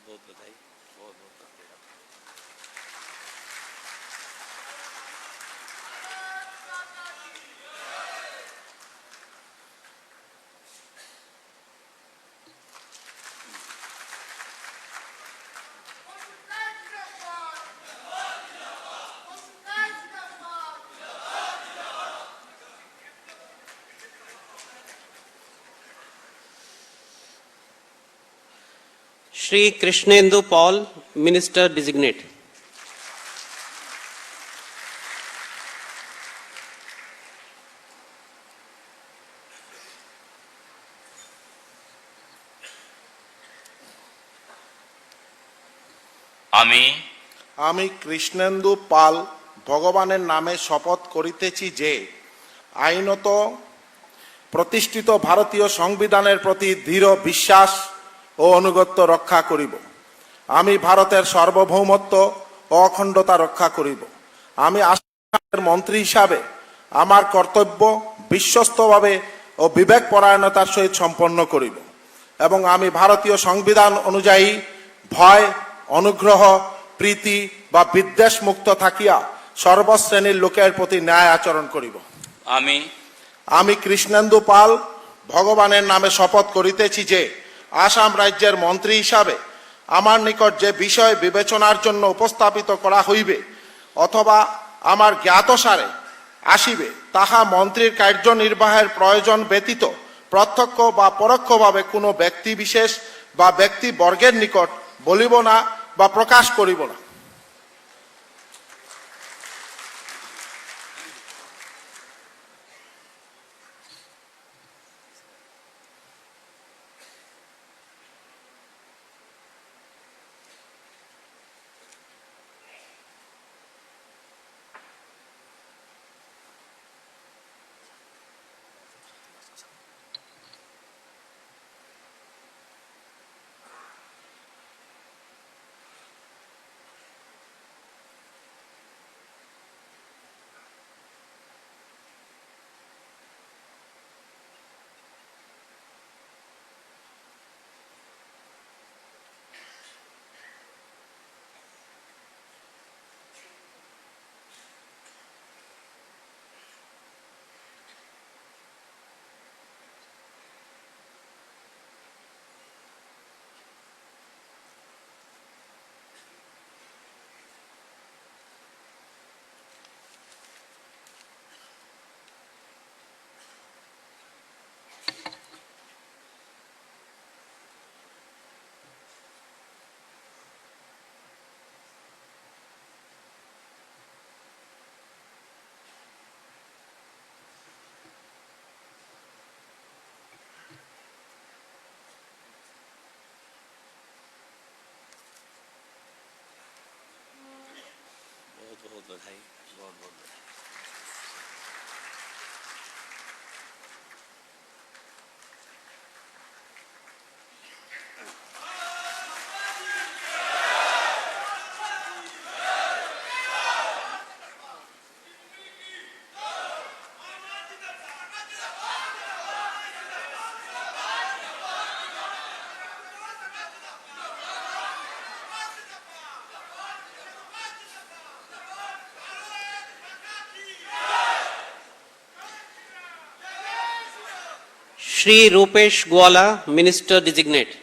बहुत बधाई बहुत बहुत धन्यवाद Shri Krishnendu Paul, Minister Designate. আমি আমি কৃষ্ণেন্দু পাল ভগবানের নামে শপথ করিতেছি যে আইনত প্রতিষ্ঠিত ভারতীয় সংবিধানের প্রতি দৃঢ় বিশ্বাস ও অনুগত্য রক্ষা করিব। আমি ভারতের সার্বভৌমত্ব ও অখণ্ডতা রক্ষা করিব। আমি আসামের মন্ত্রী হিসাবে আমার কর্তব্য বিশ্বস্তভাবে ও বিবেক পরায়ণতার সহিত সম্পন্ন করিব এবং আমি ভারতীয় সংবিধান অনুযায়ী ভয় অনুগ্রহ প্রীতি বা বিদ্বেষ মুক্ত থাকিয়া সর্বশ্রেণীর লোকের প্রতি ন্যায় আচরণ করিব। আমি আমি কৃষ্ণেন্দু পাল ভগবানের নামে শপথ করিতেছি যে আসাম রাজ্যের মন্ত্রী হিসাবে আমার নিকট যে বিষয় বিবেচনার জন্য উপস্থাপিত করা হইবে অথবা আমার জ্ঞাতসারে আসিবে, তাহা মন্ত্রীর কার্যনির্বাহের প্রয়োজন ব্যতীত প্রত্যক্ষ বা পরোক্ষভাবে কোনো ব্যক্তি বিশেষ বা ব্যক্তি বর্গের নিকট বলিব না বা প্রকাশ করিব না। 뭐. Shri Rupesh Gwala, Minister Designate.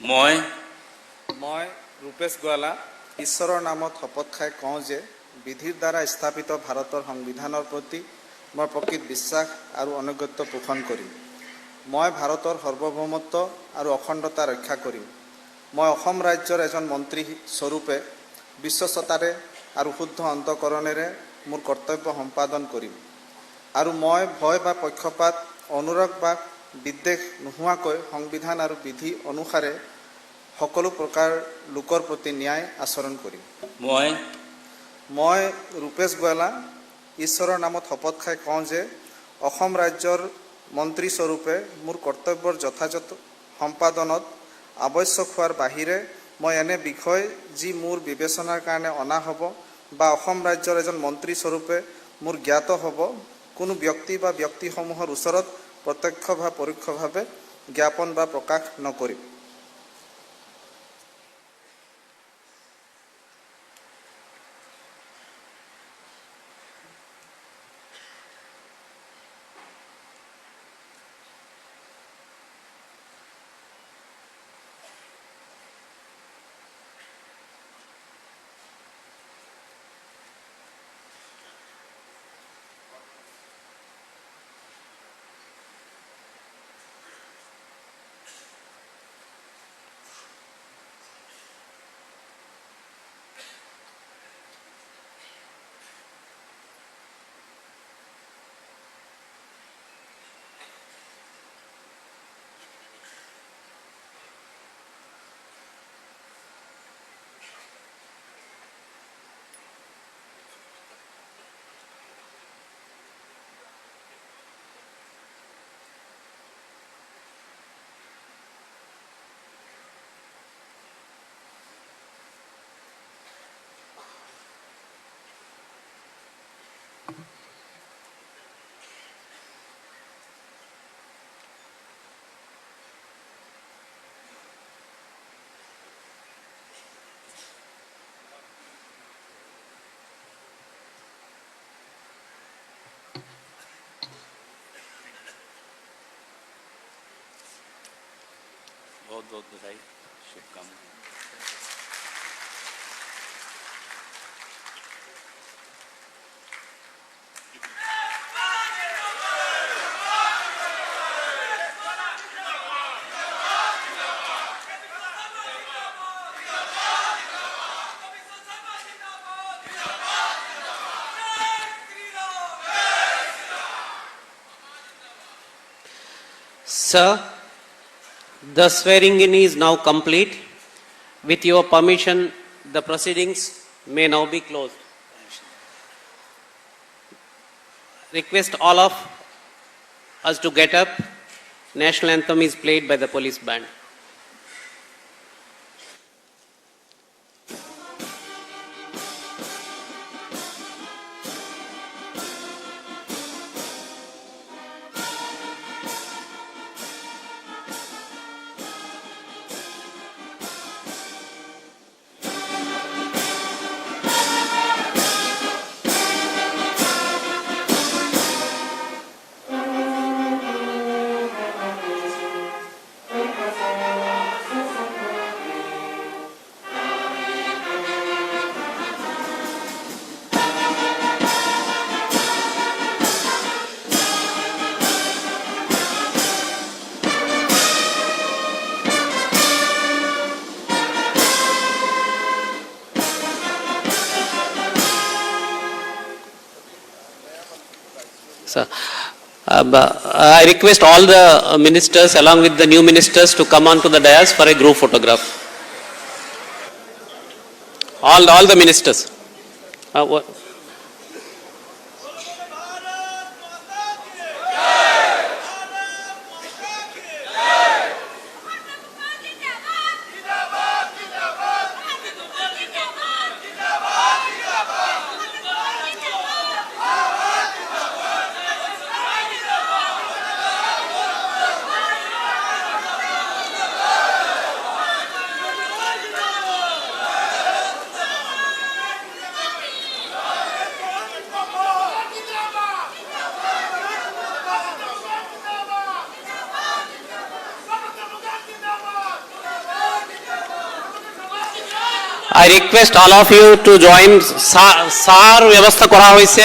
মই মই ৰূপেশ গোৱালা ঈশ্বৰৰ নামত শপত খাই কওঁ যে বিধিৰ দ্বাৰা স্থাপিত ভাৰতৰ সংবিধানৰ প্ৰতি মই প্ৰকৃত বিশ্বাস আৰু অনুগত্য পোষণ কৰিম মই ভাৰতৰ সাৰ্বভৌমত্ব আৰু অখণ্ডতা ৰক্ষা কৰিম। মই অসম ৰাজ্যৰ এজন মন্ত্ৰী স্বৰূপে বিশ্বস্ততাৰে আৰু শুদ্ধ অন্তকৰণেৰে মোৰ কৰ্তব্য সম্পাদন কৰিম। আৰু মই ভয় বা পক্ষপাত অনুৰাগ বা বিদ্বেষ নোহোৱাকৈ সংবিধান আৰু বিধি অনুসাৰে সকলো প্ৰকাৰ লোকৰ প্ৰতি ন্যায় আচৰণ কৰিম। মই মই ৰূপেশ গোৱালা ঈশ্বৰৰ নামত শপত খাই কওঁ যে অসম ৰাজ্যৰ মন্ত্ৰীস্বৰূপে মোৰ কৰ্তব্যৰ যথাযথ সম্পাদনত আৱশ্যক হোৱাৰ বাহিৰে মই এনে বিষয় যি মোৰ বিবেচনাৰ কাৰণে অনা হ'ব বা অসম ৰাজ্যৰ এজন মন্ত্ৰীস্বৰূপে মোৰ জ্ঞাত হ'ব, কোনো ব্যক্তি বা ব্যক্তিসমূহৰ ওচৰত প্ৰত্যক্ষ বা পৰোক্ষভাৱে জ্ঞাপন বা প্ৰকাশ নকৰিম। Sir, the swearing in is now complete. With your permission, the proceedings may now be closed. Request all of us to get up. National anthem is played by the police band. Sir, uh, I request all the ministers along with the new ministers to come on to the dais for a group photograph. All, all the ministers. Uh, what- I request all of you to join, SAR ব্যবস্থা করা হয়েছে